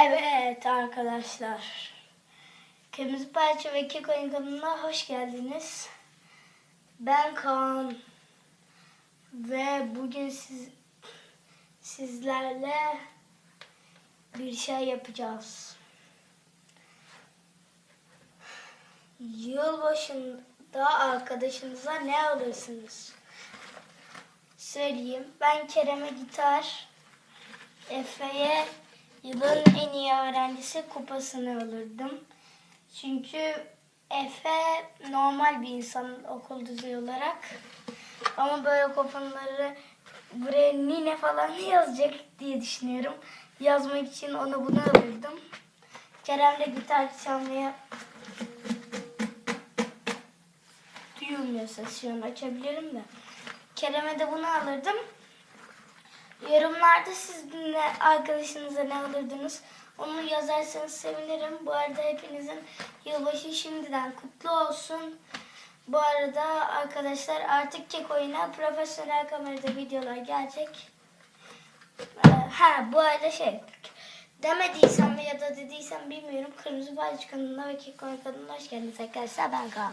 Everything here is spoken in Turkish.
Evet arkadaşlar. Kırmızı Parça ve Kek Oyun kanalına hoş geldiniz. Ben Kaan. Ve bugün siz sizlerle bir şey yapacağız. Yılbaşında arkadaşınıza ne alırsınız? Söyleyeyim. Ben Kerem'e gitar, Efe'ye yılın en iyi öğrencisi kupasını alırdım. Çünkü Efe normal bir insan okul düzeyi olarak. Ama böyle kupaları buraya Nine falan yazacak diye düşünüyorum. Yazmak için ona bunu alırdım. Kerem de gitar çalmaya duyulmuyor ses şu an açabilirim de. Kerem'e de bunu alırdım. Yorumlarda siz ne, arkadaşınıza ne alırdınız? Onu yazarsanız sevinirim. Bu arada hepinizin yılbaşı şimdiden kutlu olsun. Bu arada arkadaşlar artık kek oyuna profesyonel kamerada videolar gelecek. Ee, ha bu arada şey demediysem ya da dediysem bilmiyorum. Kırmızı Bayraç kanalına ve kek oyun kanalına hoş geldiniz arkadaşlar. Ben Kaan.